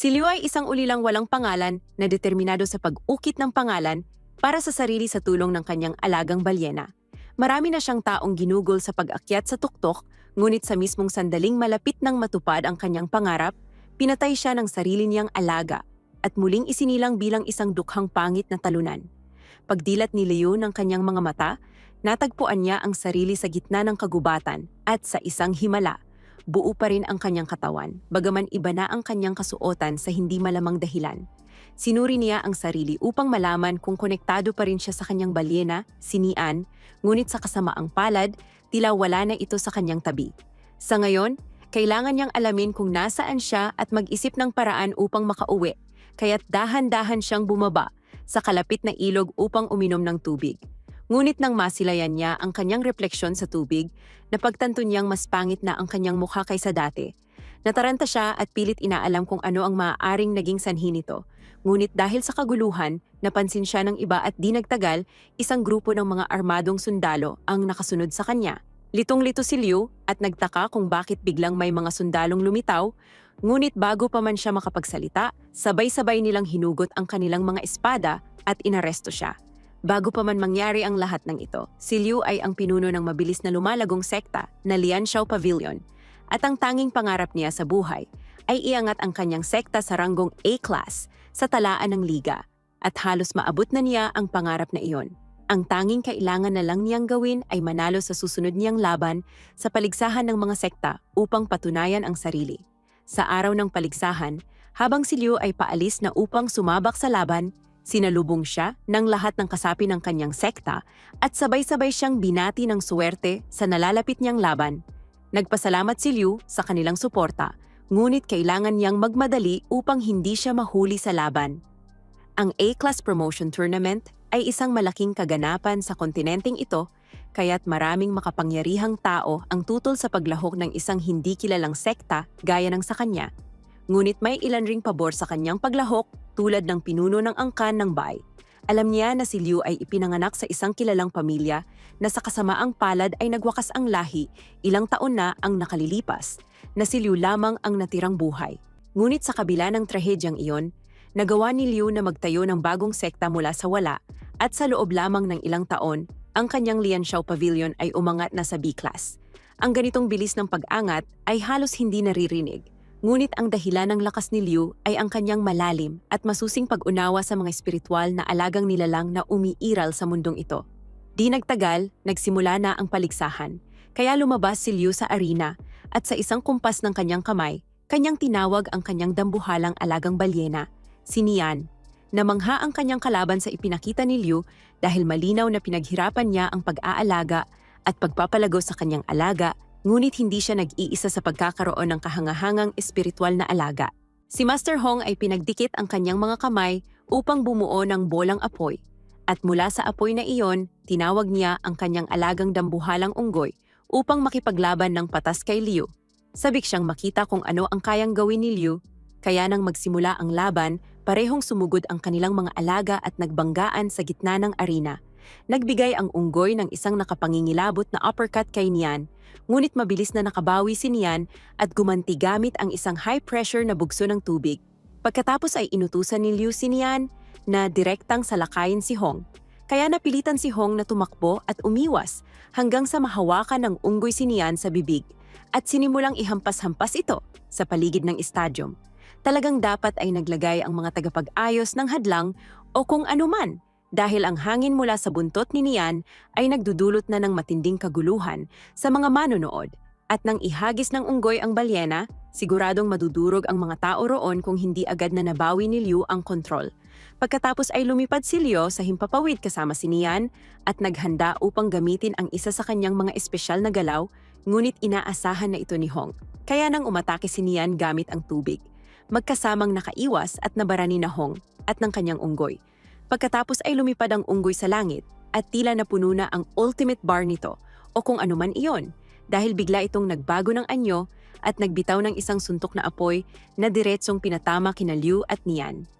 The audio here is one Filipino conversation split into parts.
Si Liu ay isang ulilang walang pangalan na determinado sa pag-ukit ng pangalan para sa sarili sa tulong ng kanyang alagang balyena. Marami na siyang taong ginugol sa pag-akyat sa tuktok, ngunit sa mismong sandaling malapit nang matupad ang kanyang pangarap, pinatay siya ng sarili niyang alaga at muling isinilang bilang isang dukhang pangit na talunan. Pagdilat ni Leo ng kanyang mga mata, natagpuan niya ang sarili sa gitna ng kagubatan at sa isang himala. Buo pa rin ang kanyang katawan, bagaman iba na ang kanyang kasuotan sa hindi malamang dahilan. Sinuri niya ang sarili upang malaman kung konektado pa rin siya sa kanyang balyena, sinian, ngunit sa kasamaang palad, tila wala na ito sa kanyang tabi. Sa ngayon, kailangan niyang alamin kung nasaan siya at mag-isip ng paraan upang makauwi, kaya't dahan-dahan siyang bumaba sa kalapit na ilog upang uminom ng tubig. Ngunit nang masilayan niya ang kanyang refleksyon sa tubig, napagtanto niyang mas pangit na ang kanyang mukha kaysa dati. Nataranta siya at pilit inaalam kung ano ang maaaring naging sanhi nito. Ngunit dahil sa kaguluhan, napansin siya ng iba at di nagtagal, isang grupo ng mga armadong sundalo ang nakasunod sa kanya. Litong-lito si Liu at nagtaka kung bakit biglang may mga sundalong lumitaw, ngunit bago pa man siya makapagsalita, sabay-sabay nilang hinugot ang kanilang mga espada at inaresto siya. Bago pa man mangyari ang lahat ng ito, si Liu ay ang pinuno ng mabilis na lumalagong sekta na Lianshao Pavilion at ang tanging pangarap niya sa buhay ay iangat ang kanyang sekta sa ranggong A-class sa talaan ng liga at halos maabot na niya ang pangarap na iyon. Ang tanging kailangan na lang niyang gawin ay manalo sa susunod niyang laban sa paligsahan ng mga sekta upang patunayan ang sarili. Sa araw ng paligsahan, habang si Liu ay paalis na upang sumabak sa laban, Sinalubong siya ng lahat ng kasapi ng kanyang sekta at sabay-sabay siyang binati ng suwerte sa nalalapit niyang laban. Nagpasalamat si Liu sa kanilang suporta, ngunit kailangan niyang magmadali upang hindi siya mahuli sa laban. Ang A-Class Promotion Tournament ay isang malaking kaganapan sa kontinenteng ito, kaya't maraming makapangyarihang tao ang tutol sa paglahok ng isang hindi kilalang sekta gaya ng sa kanya. Ngunit may ilan ring pabor sa kanyang paglahok tulad ng pinuno ng angkan ng Bai. Alam niya na si Liu ay ipinanganak sa isang kilalang pamilya na sa kasamaang palad ay nagwakas ang lahi ilang taon na ang nakalilipas, na si Liu lamang ang natirang buhay. Ngunit sa kabila ng trahedyang iyon, nagawa ni Liu na magtayo ng bagong sekta mula sa wala at sa loob lamang ng ilang taon, ang kanyang Lianshao Pavilion ay umangat na sa B-class. Ang ganitong bilis ng pag-angat ay halos hindi naririnig Ngunit ang dahilan ng lakas ni Liu ay ang kanyang malalim at masusing pag-unawa sa mga espiritual na alagang nilalang na umiiral sa mundong ito. Di nagtagal, nagsimula na ang paligsahan, kaya lumabas si Liu sa arena at sa isang kumpas ng kanyang kamay, kanyang tinawag ang kanyang dambuhalang alagang balyena, si Nian. Namangha ang kanyang kalaban sa ipinakita ni Liu dahil malinaw na pinaghirapan niya ang pag-aalaga at pagpapalago sa kanyang alaga ngunit hindi siya nag-iisa sa pagkakaroon ng kahangahangang espiritual na alaga. Si Master Hong ay pinagdikit ang kanyang mga kamay upang bumuo ng bolang apoy. At mula sa apoy na iyon, tinawag niya ang kanyang alagang dambuhalang unggoy upang makipaglaban ng patas kay Liu. Sabik siyang makita kung ano ang kayang gawin ni Liu, kaya nang magsimula ang laban, parehong sumugod ang kanilang mga alaga at nagbanggaan sa gitna ng arena. Nagbigay ang unggoy ng isang nakapangingilabot na uppercut kay Nian, ngunit mabilis na nakabawi si Nian at gumanti gamit ang isang high-pressure na bugso ng tubig. Pagkatapos ay inutusan ni Liu si Nian na direktang salakayin si Hong. Kaya napilitan si Hong na tumakbo at umiwas hanggang sa mahawakan ng unggoy si Nian sa bibig at sinimulang ihampas-hampas ito sa paligid ng estadium. Talagang dapat ay naglagay ang mga tagapag-ayos ng hadlang o kung anuman dahil ang hangin mula sa buntot ni Nian ay nagdudulot na ng matinding kaguluhan sa mga manonood. At nang ihagis ng unggoy ang balyena, siguradong madudurog ang mga tao roon kung hindi agad na nabawi ni Liu ang kontrol. Pagkatapos ay lumipad si Liu sa himpapawid kasama si Nian at naghanda upang gamitin ang isa sa kanyang mga espesyal na galaw, ngunit inaasahan na ito ni Hong. Kaya nang umatake si Nian gamit ang tubig, magkasamang nakaiwas at nabarani na Hong at ng kanyang unggoy. Pagkatapos ay lumipad ang unggoy sa langit at tila napuno na ang ultimate bar nito o kung anuman iyon dahil bigla itong nagbago ng anyo at nagbitaw ng isang suntok na apoy na diretsong pinatama kina Liu at Nian.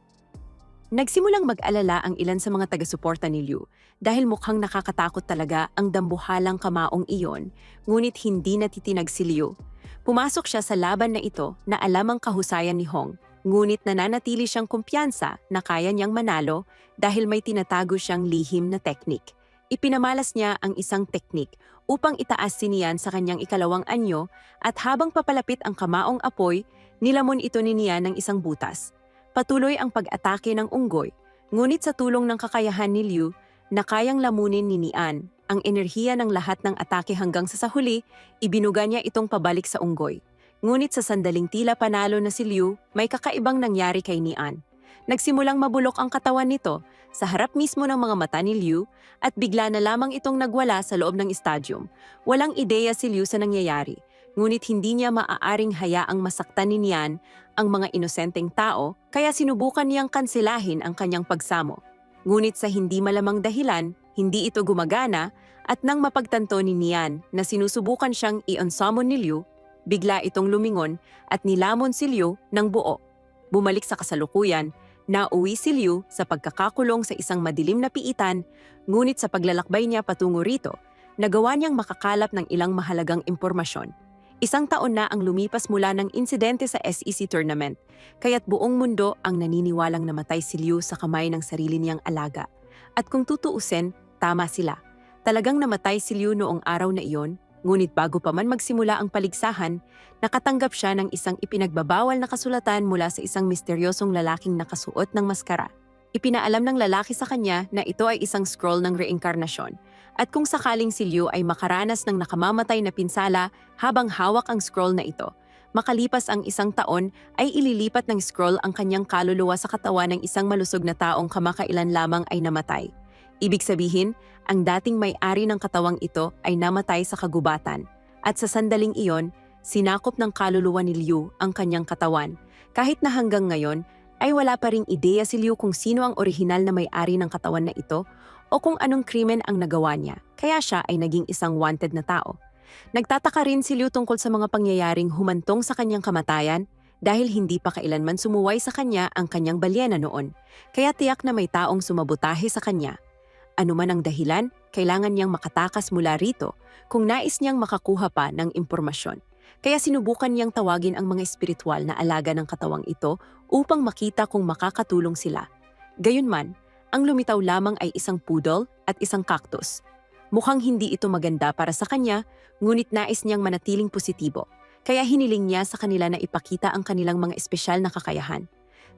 Nagsimulang mag-alala ang ilan sa mga taga-suporta ni Liu dahil mukhang nakakatakot talaga ang dambuhalang kamaong iyon, ngunit hindi natitinag si Liu. Pumasok siya sa laban na ito na alam ang kahusayan ni Hong ngunit nananatili siyang kumpiyansa na kaya niyang manalo dahil may tinatago siyang lihim na teknik. Ipinamalas niya ang isang teknik upang itaas si Nian sa kanyang ikalawang anyo at habang papalapit ang kamaong apoy, nilamon ito ni Nian ng isang butas. Patuloy ang pag-atake ng unggoy, ngunit sa tulong ng kakayahan ni Liu, na kayang lamunin ni Nian ang enerhiya ng lahat ng atake hanggang sa sa huli, ibinuga niya itong pabalik sa unggoy. Ngunit sa sandaling tila panalo na si Liu, may kakaibang nangyari kay Nian. Nagsimulang mabulok ang katawan nito sa harap mismo ng mga mata ni Liu at bigla na lamang itong nagwala sa loob ng stadium. Walang ideya si Liu sa nangyayari, ngunit hindi niya maaaring hayaang masaktan ni Nian ang mga inosenteng tao kaya sinubukan niyang kanselahin ang kanyang pagsamo. Ngunit sa hindi malamang dahilan, hindi ito gumagana at nang mapagtanto ni Nian na sinusubukan siyang i-unsummon ni Liu, bigla itong lumingon at nilamon si Liu ng buo. Bumalik sa kasalukuyan, nauwi si Liu sa pagkakakulong sa isang madilim na piitan, ngunit sa paglalakbay niya patungo rito, nagawa niyang makakalap ng ilang mahalagang impormasyon. Isang taon na ang lumipas mula ng insidente sa SEC tournament, kaya't buong mundo ang naniniwalang namatay si Liu sa kamay ng sarili niyang alaga. At kung tutuusin, tama sila. Talagang namatay si Liu noong araw na iyon, ngunit bago pa man magsimula ang paligsahan, nakatanggap siya ng isang ipinagbabawal na kasulatan mula sa isang misteryosong lalaking nakasuot ng maskara. Ipinaalam ng lalaki sa kanya na ito ay isang scroll ng reinkarnasyon at kung sakaling si Liu ay makaranas ng nakamamatay na pinsala habang hawak ang scroll na ito, makalipas ang isang taon ay ililipat ng scroll ang kanyang kaluluwa sa katawan ng isang malusog na taong kamakailan lamang ay namatay. Ibig sabihin, ang dating may-ari ng katawang ito ay namatay sa kagubatan at sa sandaling iyon, sinakop ng kaluluwa ni Liu ang kanyang katawan. Kahit na hanggang ngayon, ay wala pa ring ideya si Liu kung sino ang orihinal na may-ari ng katawan na ito o kung anong krimen ang nagawa niya, kaya siya ay naging isang wanted na tao. Nagtataka rin si Liu tungkol sa mga pangyayaring humantong sa kanyang kamatayan dahil hindi pa kailanman sumuway sa kanya ang kanyang balyena noon, kaya tiyak na may taong sumabotahe sa kanya. Ano man ang dahilan, kailangan niyang makatakas mula rito kung nais niyang makakuha pa ng impormasyon. Kaya sinubukan niyang tawagin ang mga espiritual na alaga ng katawang ito upang makita kung makakatulong sila. Gayunman, ang lumitaw lamang ay isang poodle at isang cactus. Mukhang hindi ito maganda para sa kanya, ngunit nais niyang manatiling positibo. Kaya hiniling niya sa kanila na ipakita ang kanilang mga espesyal na kakayahan.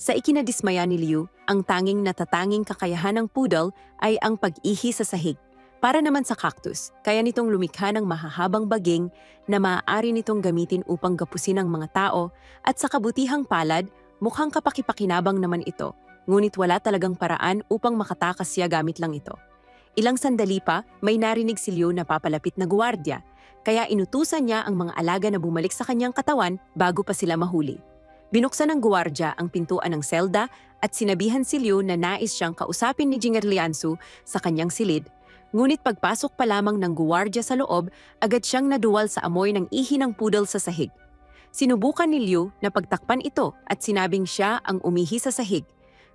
Sa ikinadismaya ni Liu, ang tanging natatanging kakayahan ng poodle ay ang pag-ihi sa sahig. Para naman sa cactus, kaya nitong lumikha ng mahahabang baging na maaari nitong gamitin upang gapusin ang mga tao at sa kabutihang palad, mukhang kapakipakinabang naman ito, ngunit wala talagang paraan upang makatakas siya gamit lang ito. Ilang sandali pa, may narinig si Liu na papalapit na guwardya, kaya inutusan niya ang mga alaga na bumalik sa kanyang katawan bago pa sila mahuli. Binuksan ng guwardya ang pintuan ng selda at sinabihan si Liu na nais siyang kausapin ni Jinger Liansu sa kanyang silid Ngunit pagpasok pa lamang ng guwardya sa loob, agad siyang naduwal sa amoy ng ihi ng poodle sa sahig. Sinubukan ni Liu na pagtakpan ito at sinabing siya ang umihi sa sahig.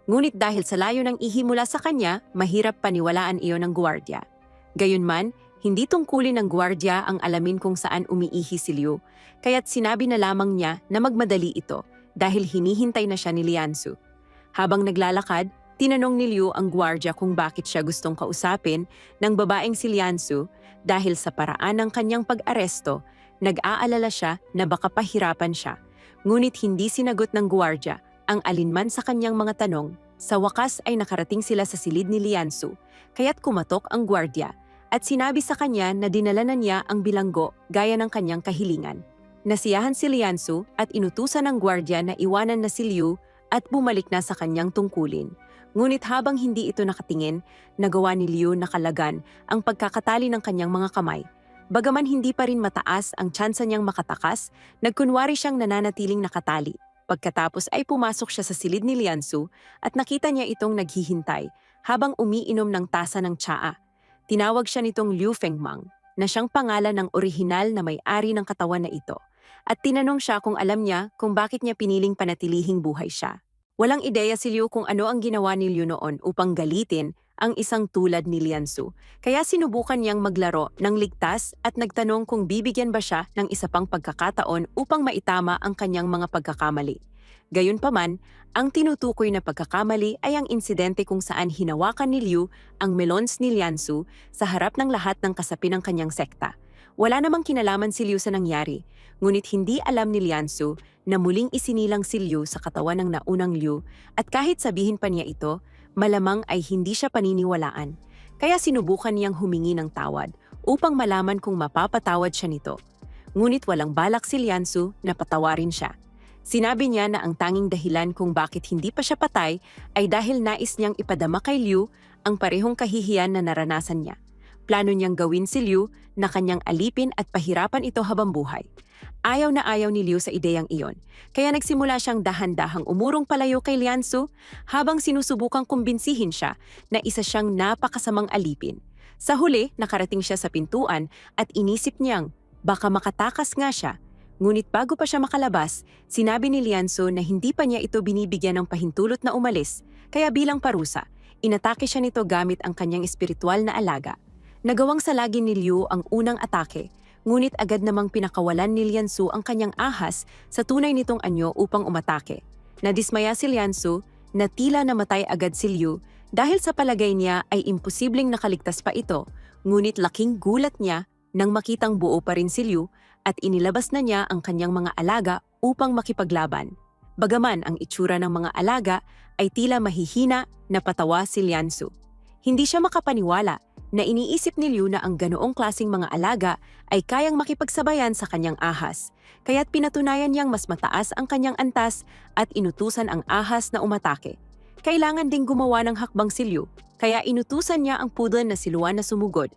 Ngunit dahil sa layo ng ihi mula sa kanya, mahirap paniwalaan iyon ng guwardya. Gayunman, hindi tungkulin ng guwardya ang alamin kung saan umiihi si Liu, kaya't sinabi na lamang niya na magmadali ito dahil hinihintay na siya ni Liansu. Habang naglalakad, Tinanong ni Liu ang gwardya kung bakit siya gustong kausapin ng babaeng si Liansu dahil sa paraan ng kanyang pag-aresto, nag-aalala siya na baka pahirapan siya. Ngunit hindi sinagot ng gwardya ang alinman sa kanyang mga tanong. Sa wakas ay nakarating sila sa silid ni Liansu, kaya't kumatok ang gwardya at sinabi sa kanya na dinala na niya ang bilanggo gaya ng kanyang kahilingan. Nasiyahan si Liansu at inutusan ng gwardya na iwanan na si Liu at bumalik na sa kanyang tungkulin. Ngunit habang hindi ito nakatingin, nagawa ni Liu na kalagan ang pagkakatali ng kanyang mga kamay. Bagaman hindi pa rin mataas ang tsansa niyang makatakas, nagkunwari siyang nananatiling nakatali. Pagkatapos ay pumasok siya sa silid ni Liansu at nakita niya itong naghihintay habang umiinom ng tasa ng tsaa. Tinawag siya nitong Liu Fengmang na siyang pangalan ng orihinal na may-ari ng katawan na ito at tinanong siya kung alam niya kung bakit niya piniling panatilihing buhay siya. Walang ideya si Liu kung ano ang ginawa ni Liu noon upang galitin ang isang tulad ni Liansu. Kaya sinubukan niyang maglaro ng ligtas at nagtanong kung bibigyan ba siya ng isa pang pagkakataon upang maitama ang kanyang mga pagkakamali. Gayunpaman, ang tinutukoy na pagkakamali ay ang insidente kung saan hinawakan ni Liu ang melons ni Liansu sa harap ng lahat ng kasapi ng kanyang sekta. Wala namang kinalaman si Liu sa nangyari, ngunit hindi alam ni Liansu na muling isinilang si Liu sa katawan ng naunang Liu at kahit sabihin pa niya ito, malamang ay hindi siya paniniwalaan. Kaya sinubukan niyang humingi ng tawad upang malaman kung mapapatawad siya nito. Ngunit walang balak si Liansu na patawarin siya. Sinabi niya na ang tanging dahilan kung bakit hindi pa siya patay ay dahil nais niyang ipadama kay Liu ang parehong kahihiyan na naranasan niya. Plano niyang gawin si Liu na kanyang alipin at pahirapan ito habang buhay. Ayaw na ayaw ni Liu sa ideyang iyon, kaya nagsimula siyang dahan-dahang umurong palayo kay Liansu habang sinusubukang kumbinsihin siya na isa siyang napakasamang alipin. Sa huli, nakarating siya sa pintuan at inisip niyang baka makatakas nga siya Ngunit bago pa siya makalabas, sinabi ni Lianso na hindi pa niya ito binibigyan ng pahintulot na umalis, kaya bilang parusa, inatake siya nito gamit ang kanyang espiritual na alaga. Nagawang salagi ni Liu ang unang atake, ngunit agad namang pinakawalan ni Liansu ang kanyang ahas sa tunay nitong anyo upang umatake. Nadismaya si Liansu na tila namatay agad si Liu dahil sa palagay niya ay imposibleng nakaligtas pa ito, ngunit laking gulat niya nang makitang buo pa rin si Liu at inilabas na niya ang kanyang mga alaga upang makipaglaban. Bagaman ang itsura ng mga alaga ay tila mahihina na patawa si Liansu. Hindi siya makapaniwala na iniisip ni Liu na ang ganoong klasing mga alaga ay kayang makipagsabayan sa kanyang ahas, kaya't pinatunayan niyang mas mataas ang kanyang antas at inutusan ang ahas na umatake. Kailangan ding gumawa ng hakbang si Liu, kaya inutusan niya ang poodle na si Luan na sumugod.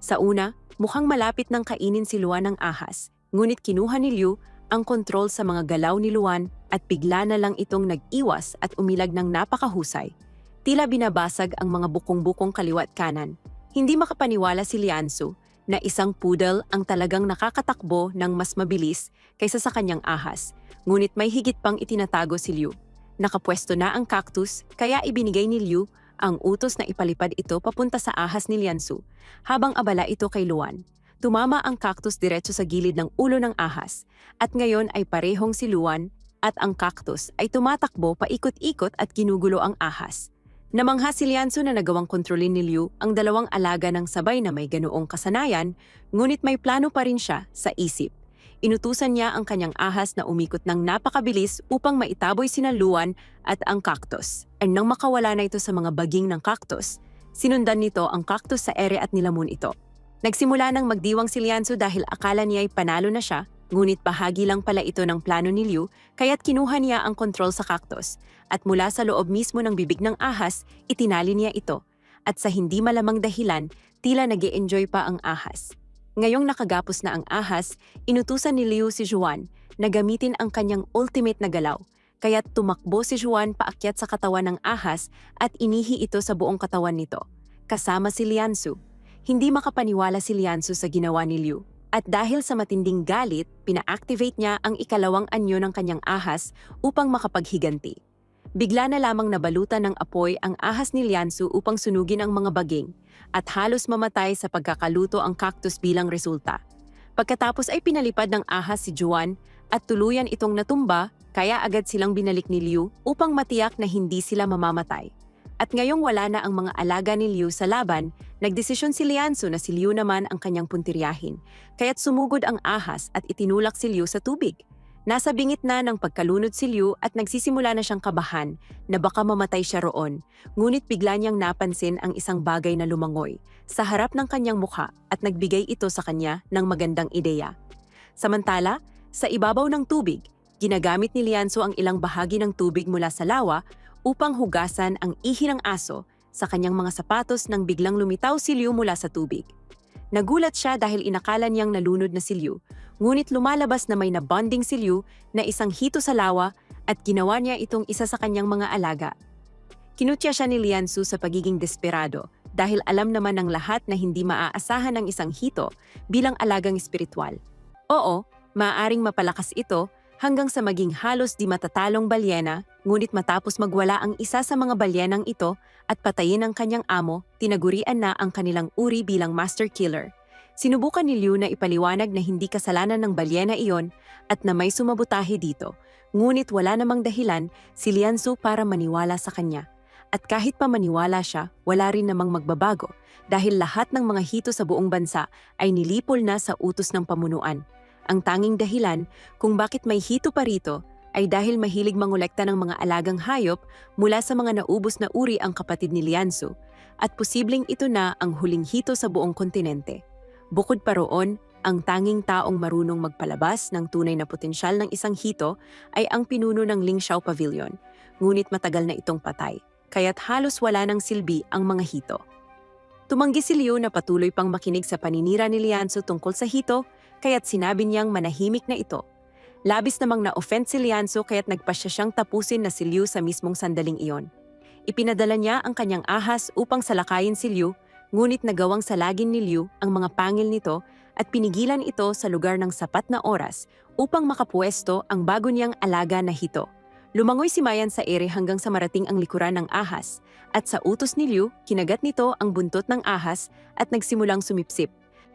Sa una, mukhang malapit ng kainin si Luan ng ahas, ngunit kinuha ni Liu ang kontrol sa mga galaw ni Luan at bigla na lang itong nag-iwas at umilag ng napakahusay. Tila binabasag ang mga bukong-bukong kaliwat kanan. Hindi makapaniwala si Liansu na isang poodle ang talagang nakakatakbo ng mas mabilis kaysa sa kanyang ahas, ngunit may higit pang itinatago si Liu. Nakapwesto na ang cactus kaya ibinigay ni Liu ang utos na ipalipad ito papunta sa ahas ni Liansu, habang abala ito kay Luan. Tumama ang cactus diretso sa gilid ng ulo ng ahas, at ngayon ay parehong si Luan at ang cactus ay tumatakbo paikot-ikot at ginugulo ang ahas. Namangha si Liansu na nagawang kontrolin ni Liu ang dalawang alaga ng sabay na may ganoong kasanayan, ngunit may plano pa rin siya sa isip. Inutusan niya ang kanyang ahas na umikot ng napakabilis upang maitaboy sina Luan at ang cactus. At nang makawala na ito sa mga baging ng cactus, sinundan nito ang cactus sa ere at nilamon ito. Nagsimula ng magdiwang si Liansu dahil akala niya ay panalo na siya, ngunit bahagi lang pala ito ng plano ni Liu kaya't kinuha niya ang kontrol sa cactus at mula sa loob mismo ng bibig ng ahas, itinali niya ito. At sa hindi malamang dahilan, tila nag enjoy pa ang ahas. Ngayong nakagapos na ang ahas, inutusan ni Liu si Juan na gamitin ang kanyang ultimate na galaw, kaya't tumakbo si Juan paakyat sa katawan ng ahas at inihi ito sa buong katawan nito, kasama si Liansu. Hindi makapaniwala si Liansu sa ginawa ni Liu. At dahil sa matinding galit, pina-activate niya ang ikalawang anyo ng kanyang ahas upang makapaghiganti. Bigla na lamang nabalutan ng apoy ang ahas ni Liansu upang sunugin ang mga baging at halos mamatay sa pagkakaluto ang cactus bilang resulta. Pagkatapos ay pinalipad ng ahas si Juan at tuluyan itong natumba kaya agad silang binalik ni Liu upang matiyak na hindi sila mamamatay. At ngayong wala na ang mga alaga ni Liu sa laban, nagdesisyon si Liansu na si Liu naman ang kanyang puntiryahin, kaya't sumugod ang ahas at itinulak si Liu sa tubig. Nasa bingit na ng pagkalunod si Liu at nagsisimula na siyang kabahan na baka mamatay siya roon, ngunit bigla niyang napansin ang isang bagay na lumangoy sa harap ng kanyang mukha at nagbigay ito sa kanya ng magandang ideya. Samantala, sa ibabaw ng tubig, ginagamit ni Lianso ang ilang bahagi ng tubig mula sa lawa upang hugasan ang ihi ng aso sa kanyang mga sapatos nang biglang lumitaw si Liu mula sa tubig. Nagulat siya dahil inakala niyang nalunod na si Liu, ngunit lumalabas na may nabonding si Liu na isang hito sa lawa at ginawa niya itong isa sa kanyang mga alaga. Kinutya siya ni Liansu sa pagiging desperado dahil alam naman ng lahat na hindi maaasahan ng isang hito bilang alagang espiritual. Oo, maaaring mapalakas ito hanggang sa maging halos di matatalong balyena, ngunit matapos magwala ang isa sa mga balyenang ito at patayin ang kanyang amo, tinagurian na ang kanilang uri bilang master killer. Sinubukan ni Liu na ipaliwanag na hindi kasalanan ng balyena iyon at na may sumabutahe dito, Ngunit wala namang dahilan si Lianzu para maniwala sa kanya. At kahit pa maniwala siya, wala rin namang magbabago dahil lahat ng mga hito sa buong bansa ay nilipol na sa utos ng pamunuan. Ang tanging dahilan kung bakit may hito pa rito ay dahil mahilig mangolekta ng mga alagang hayop mula sa mga naubos na uri ang kapatid ni Lianzu at posibleng ito na ang huling hito sa buong kontinente. Bukod pa roon, ang tanging taong marunong magpalabas ng tunay na potensyal ng isang hito ay ang pinuno ng Lingxiao Pavilion, ngunit matagal na itong patay, kaya't halos wala ng silbi ang mga hito. Tumanggi si Liu na patuloy pang makinig sa paninira ni Lianzu tungkol sa hito, kaya't sinabi niyang manahimik na ito. Labis namang na-offend si Lianzu kaya't nagpasya siyang tapusin na si Liu sa mismong sandaling iyon. Ipinadala niya ang kanyang ahas upang salakayin si Liu, ngunit nagawang salagin ni Liu ang mga pangil nito at pinigilan ito sa lugar ng sapat na oras upang makapuesto ang bago niyang alaga na hito. Lumangoy si Mayan sa ere hanggang sa marating ang likuran ng ahas at sa utos ni Liu, kinagat nito ang buntot ng ahas at nagsimulang sumipsip.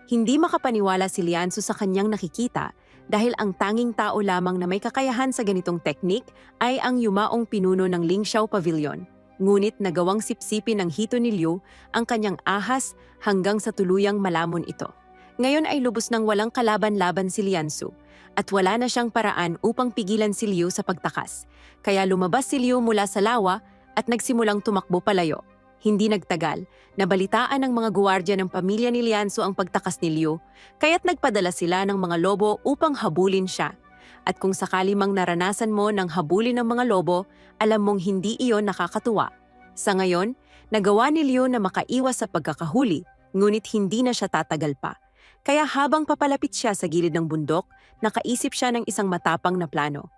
Hindi makapaniwala si Lianzu sa kanyang nakikita dahil ang tanging tao lamang na may kakayahan sa ganitong teknik ay ang yumaong pinuno ng Lingxiao Pavilion. Ngunit nagawang sipsipin ng hito ni Liu ang kanyang ahas hanggang sa tuluyang malamon ito. Ngayon ay lubos ng walang kalaban-laban si Lianzu at wala na siyang paraan upang pigilan si Liu sa pagtakas. Kaya lumabas si Liu mula sa lawa at nagsimulang tumakbo palayo. Hindi nagtagal, nabalitaan ng mga guwardiya ng pamilya ni Lianzu ang pagtakas ni Liu, kaya't nagpadala sila ng mga lobo upang habulin siya. At kung sakali mang naranasan mo ng habulin ng mga lobo, alam mong hindi iyon nakakatuwa. Sa ngayon, nagawa ni Liu na makaiwas sa pagkakahuli, ngunit hindi na siya tatagal pa. Kaya habang papalapit siya sa gilid ng bundok, nakaisip siya ng isang matapang na plano.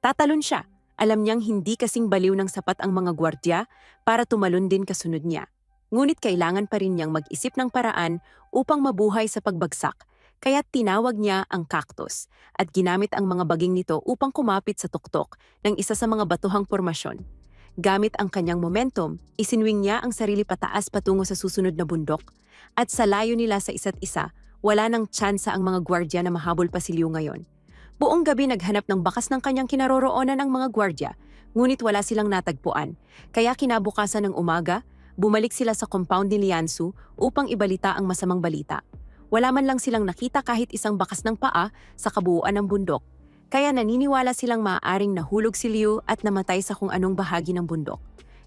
Tatalon siya. Alam niyang hindi kasing baliw ng sapat ang mga gwardya para tumalon din kasunod niya. Ngunit kailangan pa rin niyang mag-isip ng paraan upang mabuhay sa pagbagsak, kaya tinawag niya ang cactus at ginamit ang mga baging nito upang kumapit sa tuktok ng isa sa mga batuhang formasyon. Gamit ang kanyang momentum, isinwing niya ang sarili pataas patungo sa susunod na bundok at sa layo nila sa isa't isa, wala nang tsansa ang mga gwardya na mahabol pa si Liu ngayon. Buong gabi naghanap ng bakas ng kanyang kinaroroonan ang mga gwardya, ngunit wala silang natagpuan. Kaya kinabukasan ng umaga, bumalik sila sa compound ni Lianzu upang ibalita ang masamang balita. Wala man lang silang nakita kahit isang bakas ng paa sa kabuuan ng bundok. Kaya naniniwala silang maaaring nahulog si Liu at namatay sa kung anong bahagi ng bundok.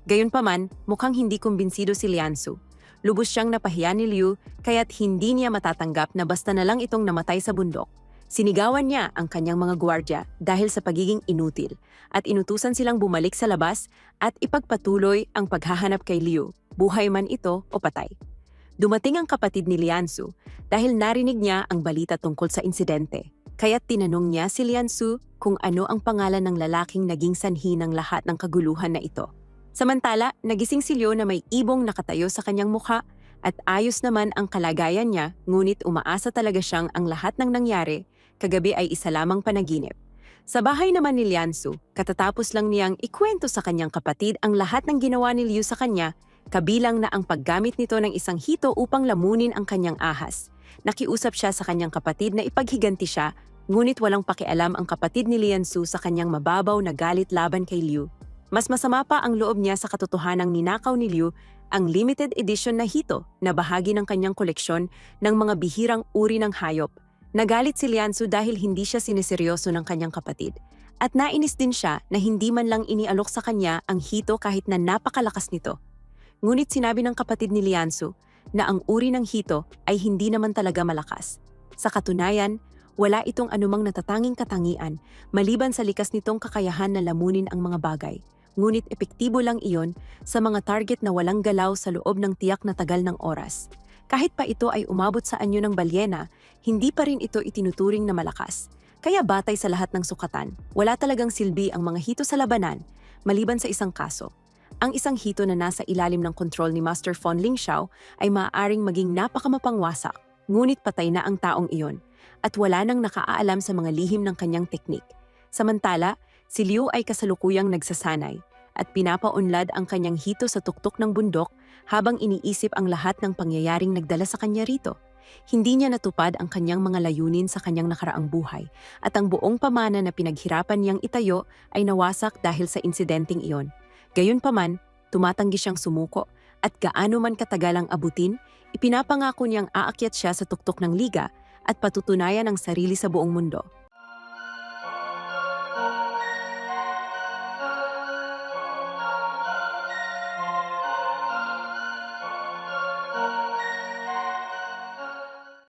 Gayunpaman, mukhang hindi kumbinsido si Lianzu. Lubos siyang napahiya ni Liu kaya't hindi niya matatanggap na basta na lang itong namatay sa bundok. Sinigawan niya ang kanyang mga gwardya dahil sa pagiging inutil at inutusan silang bumalik sa labas at ipagpatuloy ang paghahanap kay Liu, buhay man ito o patay. Dumating ang kapatid ni Lianzu dahil narinig niya ang balita tungkol sa insidente. Kaya't tinanong niya si Lianzu kung ano ang pangalan ng lalaking naging sanhi ng lahat ng kaguluhan na ito. Samantala, nagising si Liu na may ibong nakatayo sa kanyang mukha at ayos naman ang kalagayan niya ngunit umaasa talaga siyang ang lahat ng nangyari kagabi ay isa lamang panaginip. Sa bahay naman ni Lianzu, katatapos lang niyang ikwento sa kanyang kapatid ang lahat ng ginawa ni Liu sa kanya, kabilang na ang paggamit nito ng isang hito upang lamunin ang kanyang ahas. Nakiusap siya sa kanyang kapatid na ipaghiganti siya, ngunit walang pakialam ang kapatid ni Lianzu sa kanyang mababaw na galit laban kay Liu. Mas masama pa ang loob niya sa katotohanang ninakaw ni Liu ang limited edition na hito na bahagi ng kanyang koleksyon ng mga bihirang uri ng hayop. Nagalit si Lianzu dahil hindi siya siniseryoso ng kanyang kapatid. At nainis din siya na hindi man lang inialok sa kanya ang hito kahit na napakalakas nito. Ngunit sinabi ng kapatid ni Lianzu na ang uri ng hito ay hindi naman talaga malakas. Sa katunayan, wala itong anumang natatanging katangian maliban sa likas nitong kakayahan na lamunin ang mga bagay. Ngunit epektibo lang iyon sa mga target na walang galaw sa loob ng tiyak na tagal ng oras. Kahit pa ito ay umabot sa anyo ng balyena, hindi pa rin ito itinuturing na malakas. Kaya batay sa lahat ng sukatan, wala talagang silbi ang mga hito sa labanan, maliban sa isang kaso. Ang isang hito na nasa ilalim ng kontrol ni Master Fon Lingxiao ay maaaring maging napakamapangwasak, ngunit patay na ang taong iyon, at wala nang nakaalam sa mga lihim ng kanyang teknik. Samantala, si Liu ay kasalukuyang nagsasanay at pinapaunlad ang kanyang hito sa tuktok ng bundok habang iniisip ang lahat ng pangyayaring nagdala sa kanya rito. Hindi niya natupad ang kanyang mga layunin sa kanyang nakaraang buhay at ang buong pamana na pinaghirapan niyang itayo ay nawasak dahil sa insidenteng iyon. Gayunpaman, tumatanggi siyang sumuko at gaano man katagal ang abutin, ipinapangako niyang aakyat siya sa tuktok ng liga at patutunayan ang sarili sa buong mundo.